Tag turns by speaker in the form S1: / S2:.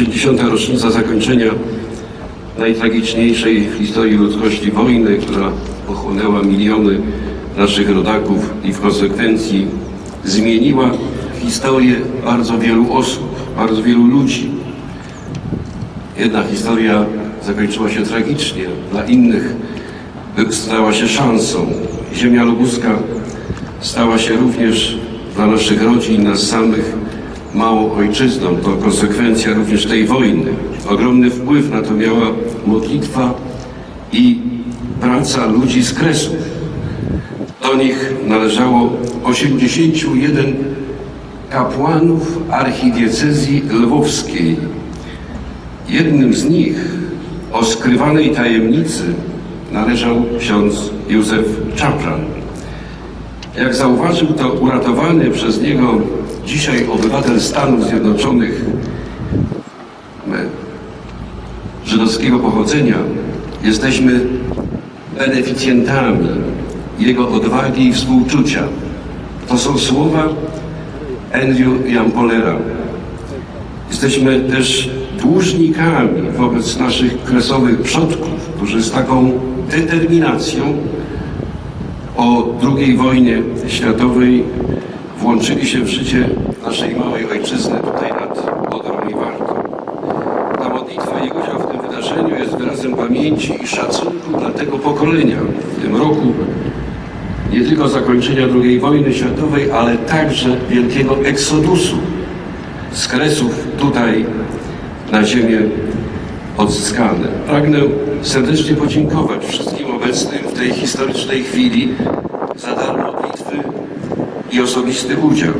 S1: 80. rocznica zakończenia najtragiczniejszej w historii ludzkości wojny, która pochłonęła miliony naszych rodaków i w konsekwencji zmieniła historię bardzo wielu osób, bardzo wielu ludzi. Jedna historia zakończyła się tragicznie, dla innych stała się szansą. Ziemia lubuska stała się również dla naszych rodzin, nas samych małą ojczyzną. To konsekwencja również tej wojny. Ogromny wpływ na to miała modlitwa i praca ludzi z Kresów. Do nich należało 81 kapłanów archidiecezji lwowskiej. Jednym z nich o skrywanej tajemnicy należał ksiądz Józef Czapran. Jak zauważył to uratowany przez niego dzisiaj obywatel Stanów Zjednoczonych żydowskiego pochodzenia, jesteśmy beneficjentami jego odwagi i współczucia. To są słowa Andrew Jampolera. Jesteśmy też dłużnikami wobec naszych kresowych przodków, którzy z taką determinacją po II wojnie światowej włączyli się w życie naszej małej ojczyzny tutaj nad Odrą i Wartą. Ta modlitwa i udział w tym wydarzeniu jest wyrazem pamięci i szacunku dla tego pokolenia. W tym roku nie tylko zakończenia II wojny światowej, ale także wielkiego eksodusu z Kresów tutaj na ziemię odzyskane. Pragnę serdecznie podziękować wszystkim obecnym w tej historycznej chwili za i osobisty udział.